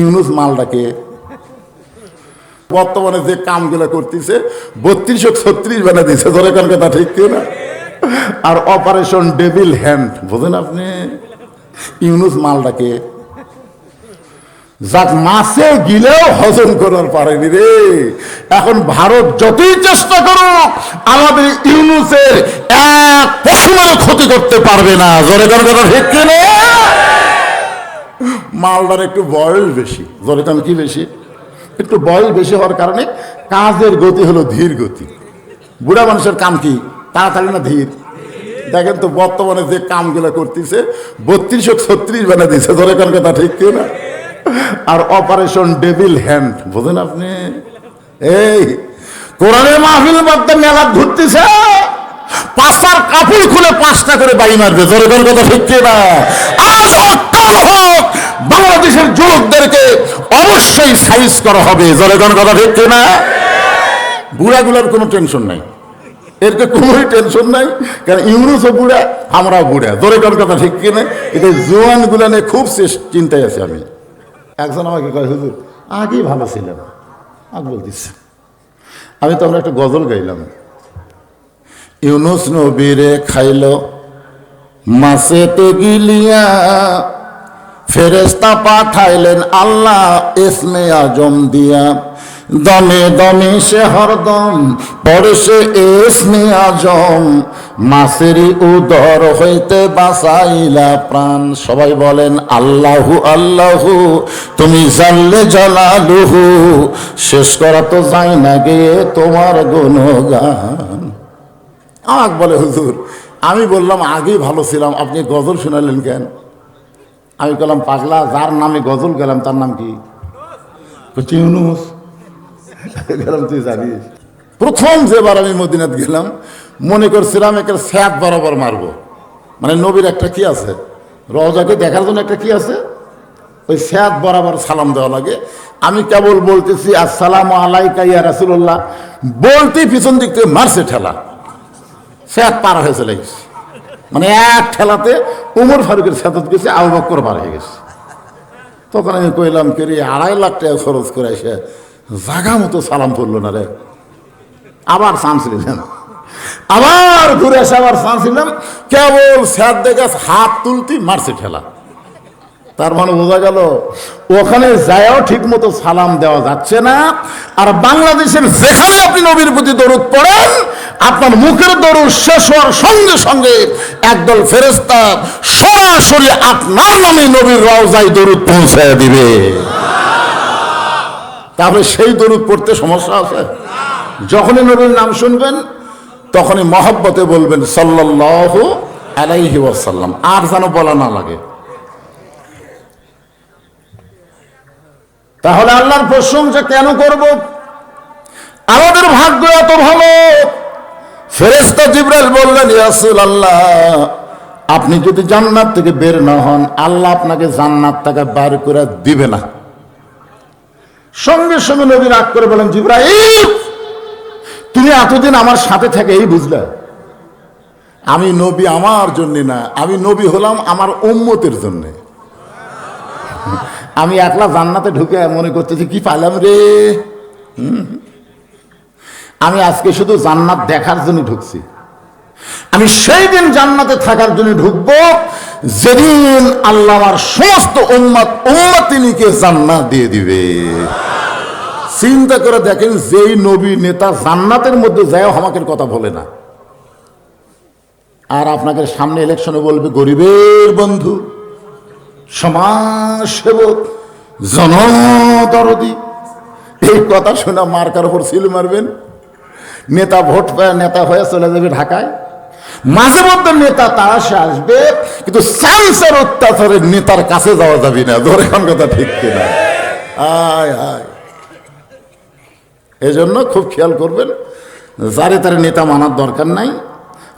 ইউনুস মালটাকে বর্তমানে যে কামগুলো করতেছে বত্রিশ ছত্রিশ বানা দিছে ধরে কোন কথা ঠিক না আর অপারেশন ডেভিল হ্যান্ড, বোঝেন আপনি? ইউনুস মালটাকে যাক মাসে গিলেও হজম করার পারেনি রে। এখন ভারত যতই চেষ্টা করুক, আমাদের ইউনুসের এক পশুমের ক্ষতি করতে পারবে না। জোরে কোন কথা ঠিক কি না মালদার একটু বয়স বেশি। জোরে কান কি বেশি? একটু বয়স বেশি হওয়ার কারণে কাজের গতি হলো ধীর গতি। বুড়া মানুষের কাম কি? তাড়াতাড়ি না ধীর? দেখেন তো বর্তমানে যে কামগুলো করতেছে বত্রিশ ছত্রিশ বানা দিছে ধরে কোন কথা ঠিক কি না আর অপারেশন ডেভিল হ্যান্ড, বোঝেন আপনি? এই কোরআনের মাহফিল মধ্যে মেলা ঘুরতেছে। পাঁচটার কাপড় খুলে পাঁচটা করে বাড়ি মারবে। জোরে কথা ঠিক না আজ হোক বাংলাদেশের যুবকদেরকে অবশ্যই সাইজ করা হবে। কোন কথা ঠিক না বুড়াগুলোর কোনো টেনশন নাই। এরকে কোনোই টেনশন নাই, কারণ ইউনুসও বুড়া, আমরাও বুড়া। জোরে কথা ঠিক কিনা? কিন্তু জোয়ানগুলা নিয়ে খুব চিন্তায় আছি আমি। একজন আমাকে কয়, হুজুর, আগেই ভালো ছিলাম আগ বলতেছে। আমি তো আমরা একটা গজল গাইলাম। ইউনুস নবীরে খাইল মাসেতে গিলিয়া ফেরেস্তা পাঠাইলেন আল্লাহ ইসমে আজম দিয়া। দমে দমে সে হরদম, পরে সে ইসমে আজম। মাসেরই উদর হইতে বাসাইলা প্রাণ। সবাই বলেন, আল্লাহু আল্লাহু, তুমি জানলে জলালুহু। শেষ করা তো যায় না গিয়ে তোমার গুণগান। আমাকে বলে, হুজুর, আমি বললাম আগেই ভালো ছিলাম, আপনি গজল শোনালেন কেন? আমি বললাম পাগলা, যার নামে গজল গেলাম তার নাম কি? গেলাম তুই জানিস। প্রথম যেবার আমি মদিনাত গেলাম, মনে করছিলাম একে স্যাপ বরাবর মারবো। মানে নবীর একটা কি আছে? রওজাকে দেখার জন্য একটা কি আছে? ওই স্যাদ বরাবর সালাম দেওয়া লাগে। আমি কেবল বলতেছি, আসসালাম আলাইকা ইয়া রাসুল্লাহ বলতেই পিছন দিক থেকে মারছে ঠেলা। স্যাদ পার হয়ে চলে গেছে। মানে এক ঠেলাতে উমর ফারুকের সাথে গেছে, আবু বক্কর পার হয়ে গেছে। তখন আমি কইলাম, কে রে, আড়াই লাখ টাকা খরচ করে এসে জাগা মতো সালাম পড়ল না রে। আবার চান্স নিলেন। আবার ঘুরে এসে আবার চান্স নিলাম। কেবল স্যার দেখে হাত তুলতি মারছে ঠেলা। তার মানে বোঝা গেল, ওখানে যায়ও ঠিক মতো সালাম দেওয়া যাচ্ছে না, আর বাংলাদেশের যেখানে আপনি নবীর প্রতি দরুদ পড়েন, আপনার মুখের দরুদ শেষ হওয়ার সঙ্গে সঙ্গে একদল ফেরেস্তা সরাসরি আপনার নামে নবীর রওজায় দরুদ পৌঁছে দিবে। তাহলে সেই দরুদ পড়তে সমস্যা আছে? যখনই নবীর নাম শুনবেন, তখনই মহব্বতে বলবেন সাল্লাল্লাহু আলাইহি ওয়াসাল্লাম, আর যেন বলা না লাগে। তাহলে আল্লাহর প্রশংসা কেন করব? আমাদের ভাগ্য এত ভালো। ফেরেস্তা জিব্রাইল বললেন ইয়াসুল আল্লাহ আপনি যদি জান্নাত থেকে বের না হন, আল্লাহ আপনাকে জান্নাত থেকে বাইর করে দিবে না। সঙ্গে সঙ্গে নবী রাগ করে বলেন, জিব্রাইল, তুমি এতদিন আমার সাথে থেকে এই বুঝলে, আমি নবী আমার জন্য না, আমি নবী হলাম আমার উম্মতের জন্যে। আমি একলা জান্নাতে ঢুকে মনে করতেছি, কি পাইলাম রে? আমি আজকে শুধু জান্নাত দেখার জন্য ঢুকছি। আমি সেই দিন জান্নাতে থাকার জন্য ঢুকবো যেদিন আল্লাহ আমার সমস্ত উম্মত উম্মতিনীকে জান্নাত দিয়ে দিবে। চিন্তা করে দেখেন, যেই নবী নেতা জান্নাতের মধ্যে যায় আমাকে কথা বলে না। আর আপনাকে সামনে ইলেকশনে বলবে, গরিবের বন্ধু। সমাজ সেবক জনদরদি। এই কথা শোনা মার্কার উপর সিল মারবেন। নেতা ভোট পায়, নেতা হয়ে চলে যাবে ঢাকায়। মাঝে মধ্যে নেতা তারা সে আসবে, কিন্তু সায়েন্সের অত্যাচারের নেতার কাছে যাওয়া যাবে না। ধরে কথা ঠিক কিনা? আয় আয়। এজন্য খুব খেয়াল করবেন, যারে তারে নেতা মানার দরকার নাই।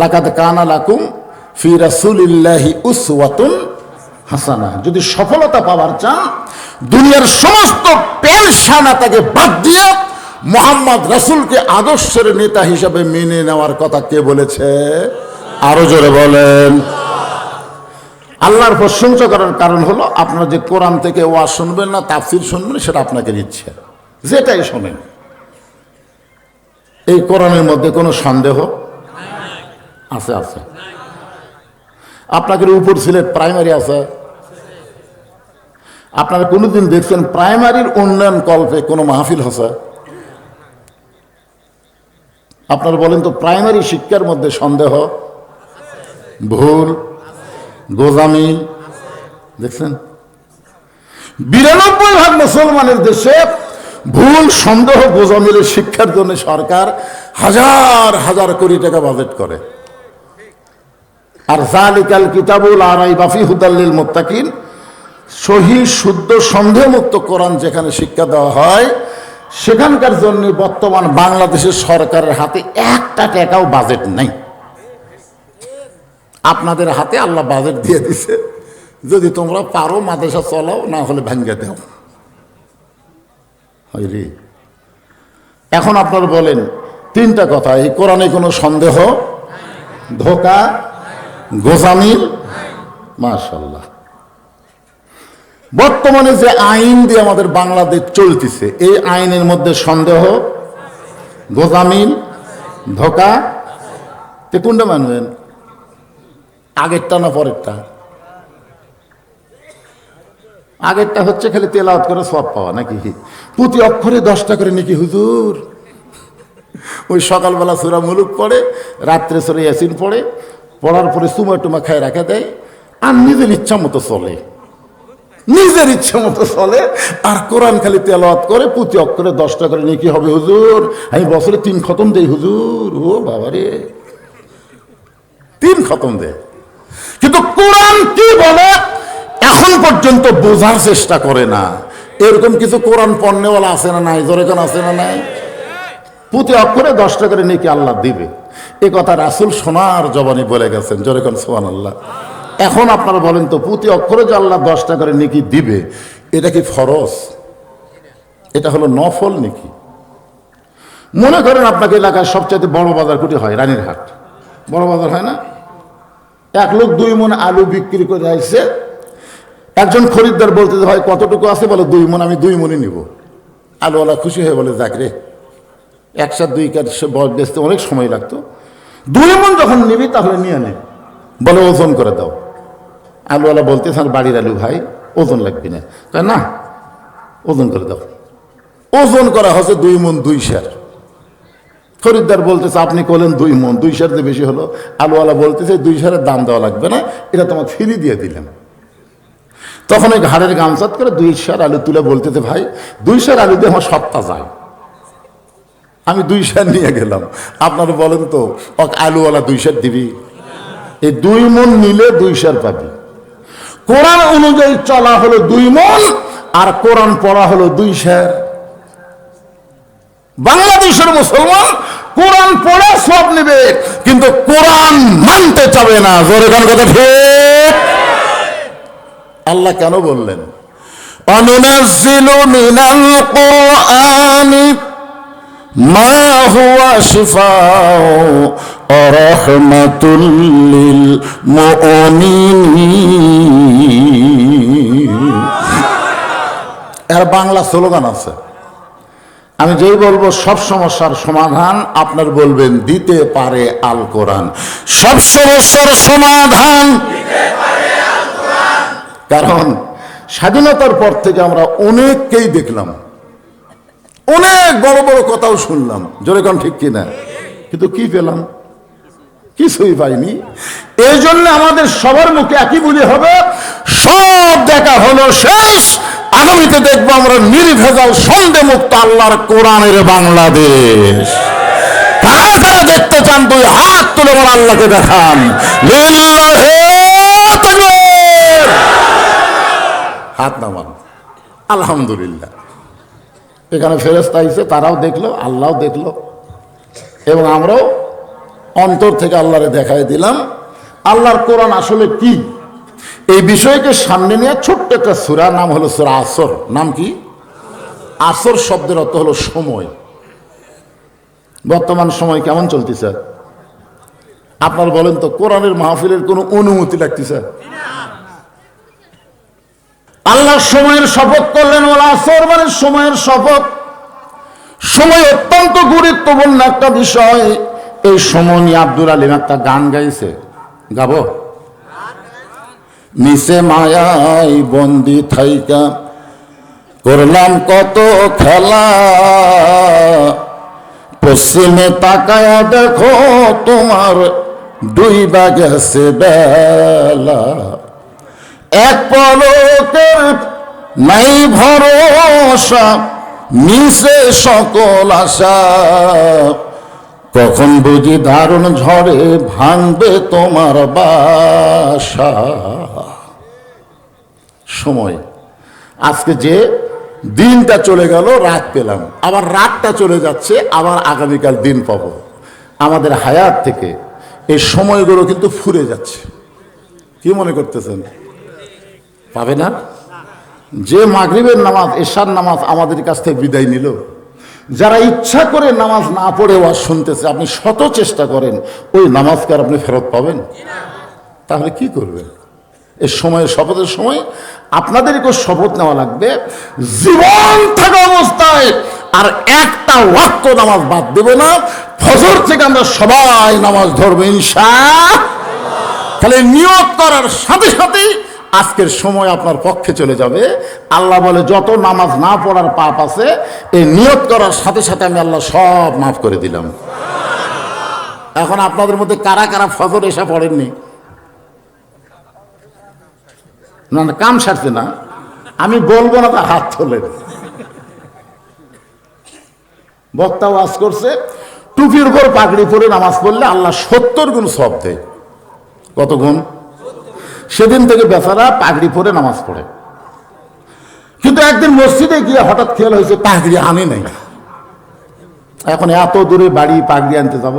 লাকাত কানা লাকুম ফি রাসূলিল্লাহি উসওয়াতুন হাসানা, যদি সফলতা পাওয়ার চান, দুনিয়ার সমস্ত পেলসানা তাকে বাদ দিয়ে মোহাম্মদ রাসূলকে আদর্শের নেতা হিসাবে মেনে নেওয়ার কথা কে বলেছে? আরও জোরে বলেন। আল্লাহর প্রশংসা করার কারণ হলো, আপনার যে কোরআন থেকে ওয়া শুনবেন না, তাফসির শুনবেন, সেটা আপনাকে ইচ্ছে যেটাই শোনেন। এই কোরআনের মধ্যে কোনো সন্দেহ? আছে আছে। আপনাদের উপর সিলেট প্রাইমারি আছে। আপনারা কোনোদিন দেখছেন প্রাইমারির উন্নয়ন কল্পে কোনো মাহফিল হসে আপনারা বলেন তো প্রাইমারি শিক্ষার মধ্যে সন্দেহ, ভুল, গোজামি, দেখছেন? বিরানব্বই ভাগ মুসলমানের দেশে ভুল, সন্দেহ গোজামিলের শিক্ষার জন্য সরকার হাজার হাজার কোটি টাকা বাজেট করে। আর জালিকাল কিতাবুল আরাই বাফি হুদাল্লিল মোত্তাকিন সহি, শুদ্ধ, সন্দেহমুক্ত কোরআন যেখানে শিক্ষা দেওয়া হয়, সেখানকার জন্য বর্তমান বাংলাদেশের সরকারের হাতে একটা টাকাও বাজেট নেই। আপনাদের হাতে আল্লাহ বাজেট দিয়ে দিছে। যদি তোমরা পারো মাদ্রাসা চলাও, না হলে ভাঙ্গে দাও। এখন আপনারা বলেন, তিনটা কথা, এই কোরআনে কোনো সন্দেহ? ধোকা? গোজামিল? মাশাল্লাহ বর্তমানে যে আইন দিয়ে আমাদের বাংলাদেশ চলতেছে, এই আইনের মধ্যে সন্দেহ, গোজামিল, ধোকা। তে কোনটা মানবেন? আগেরটা না পরেরটা? আগেরটা হচ্ছে খালি তেলাওয়াত করে সব পাওয়া নাকি? প্রতি অক্ষরে দশটা করে নাকি, হুজুর। ওই সকালবেলা সুরা মুলুক পড়ে, রাত্রে সুরা ইয়াসিন পড়ে, পড়ার পরে সুমা টুমা খায় রাখা দেয়, আর নিজের ইচ্ছা মতো চলে। নিজের ইচ্ছে মতো চলে। আর কোরআন খালি তেলাওয়াত করে প্রতি অক্ষরে দশটা করে নিয়ে কি হবে, হুজুর। আমি বছরে তিন খতম দেই, হুজুর। ও বাবারে তিন খতম দে। কিন্তু কোরআন কি বলে? এখন পর্যন্ত বোঝার চেষ্টা করে না। এরকম কিছু কোরআন পণ্যওয়ালা আছে না নাই? জোরেখন আছে না নাই? প্রতি অক্ষরে দশটা করে নাকি আল্লাহ দিবে। এ কথা রাসুল সোনার জবানি বলে গেছেন। জোরেখন সোহান আল্লাহ এখন আপনারা বলেন তো প্রতি অক্ষরে যে আল্লাহ দশটা করে নাকি দিবে, এটা কি ফরজ? এটা হলো নফল নাকি? মনে করেন আপনাকে এলাকায় সবচাইতে বড় বাজার কুটি হয়? রানীর হাট বড় বাজার হয় না? এক লোক দুই মন আলু বিক্রি করে আসছে একজন খরিদ্দার বলতে যে, ভাই, কতটুকু আছে? বলে, দুই মন আমি দুই মনে নিব। আলুওয়ালা খুশি হয়ে বলে যাক রে একসাথ দুই কাজ বেচতে অনেক সময় লাগতো। দুই মন যখন নিবি, তাহলে নিয়ে নে। বলে, ওজন করে দাও। আলুওয়ালা বলতে আর বাড়ির আলু ভাই, ওজন লাগবে না। কয়, না, ওজন করে দাও। ওজন করা হচ্ছে দুই মন দুই শেয়ার। খরিদ্দার বলতেছে, আপনি করলেন দুই মন দুই শেয়ার দিয়ে বেশি হলো। আলুওয়ালা বলতেছে, দুই শেয়ারের দাম দেওয়া লাগবে না, এটা তোমাকে ফ্রি দিয়ে দিলাম। তখন ওই ঘাড়ের গামছাত করে দুই শেয়ার আলু তুলে বলতেছে, ভাই, দুই শেয়ার আলু দিয়ে আমার সপ্তাহ যায়। আমি দুই শেয়ার নিয়ে গেলাম। আপনারা বলেন তো আলুওয়ালা দুই শেয়ার দিবি? এই দুই মন নিলে দুই শেয়ার পাবি। কোরআন অনুযায়ী চলা হলো দুই মন আর কোরআন পড়া হলো দুই শেয়ার বাংলাদেশের মুসলমান কোরআন পড়ে সব নেবে, কিন্তু কোরআন মানতে চাবে না। জোরে গান কথা ঠিক? আল্লাহ কেন বললেন? অনুনাজ্জিলু মিনাল কোরআনি মা হুয়া শিফাউ রাহমাতুল মুমিনিন এর বাংলা স্লোগান আছে। আমি যেই বলব, সব সমস্যার সমাধান আপনার বলবেন, দিতে পারে আল কোরআন। সব সমস্যার সমাধান কারণ স্বাধীনতার পর থেকে আমরা অনেককেই দেখলাম। অনেক বড় বড় কথাও শুনলাম। জোরে কোন ঠিক কিনা? কিন্তু কি পেলাম? কিছুই পাইনি। এই জন্য আমাদের সবার মুখে একই বলি হবে, সব দেখা হলো শেষ। আগামীতে দেখব আমরা নির্ভেজাল সন্দেহ মুক্ত আল্লাহর কোরআনের বাংলাদেশ। কারা দেখতে চান তুই হাত তুলে আমার আল্লাহকে দেখান। হাত নামান। আলহামদুলিল্লাহ। এখানে ফেরেস্তা আইছে, তারাও দেখল, আল্লাহও দেখল। এবং আমরাও অন্তর থেকে আল্লাহরে দেখাই দিলাম। আল্লাহর কোরআন আসলে কি? এই বিষয়কে সামনে নিয়ে ছোট্ট একটা সুরা, নাম হলো সুরা আসর। নাম কি? আসর শব্দের অর্থ হলো সময়। বর্তমান সময় কেমন চলতেছে? আপনার বলেন তো, কোরআনের মাহফিলের কোনো অনুমতি লাগতেছে? আল্লাহ সময়ের শপথ করলেন ওলা আসর মানে সময়ের শপথ। সময় অত্যন্ত গুরুত্বপূর্ণ একটা বিষয়। এই সময় নিয়ে আব্দুল আলিম একটা গান গাইছে। গাবো? মিশে মায়াই বন্দি থাইকা করলাম কত খেলা। পশ্চিমে তাকায়া দেখো তোমার দুই গেছে বেলা। এক পলকের নাই ভরসা মিশে সকল আশা। কখন বুঝি দারুণ ঝড়ে ভাঙবে তোমার বাসা? সময়। আজকে যে দিনটা চলে গেল, রাত পেলাম। আবার রাতটা চলে যাচ্ছে, আবার আগামীকাল দিন পাবো। আমাদের হায়াত থেকে এই সময়গুলো কিন্তু ফুরে যাচ্ছে। কি মনে করতেছেন? পাবে না? যে মাগরিবের নামাজ, এশার নামাজ আমাদের কাছ থেকে বিদায় নিল যারা ইচ্ছা করে নামাজ না পড়ে ওয়াজ শুনতেছে, আপনি শত চেষ্টা করেন, ওই নামাজকে আপনি ফেরত পাবেন? তাহলে কি করবেন? এই সময়ের শপথের সময় আপনাদেরকে শপথ নেওয়া লাগবে। জীবন থাকা অবস্থায় আর একটা ওয়াক্য নামাজ বাদ দেব না। ফজর থেকে আমরা সবাই নামাজ ধরবো ইনশা তাহলে নিয়োগ করার সাথে সাথেই আজকের সময় আপনার পক্ষে চলে যাবে। আল্লাহ বলে, যত নামাজ না পড়ার পাপ আছে, এই নিয়ত করার সাথে সাথে আমি আল্লাহ সব মাফ করে দিলাম। এখন আপনাদের মধ্যে কারা কারা ফজর এসে পড়েননি? না না, কাম সারছে না। আমি বলব না, তার হাত তোলেন। বক্তা ওয়াজ করছে, টুপির উপর পাগড়ি পরে নামাজ পড়লে আল্লাহ সত্তর গুণ সব দেয়। কত গুণ? সেদিন থেকে বেচারা পাগড়ি পরে নামাজ পড়ে। কিন্তু একদিন মসজিদে গিয়ে হঠাৎ খেয়াল হয়েছে, পাগড়ি আনে নাই। এখন এত দূরে বাড়ি পাগড়ি আনতে যাব?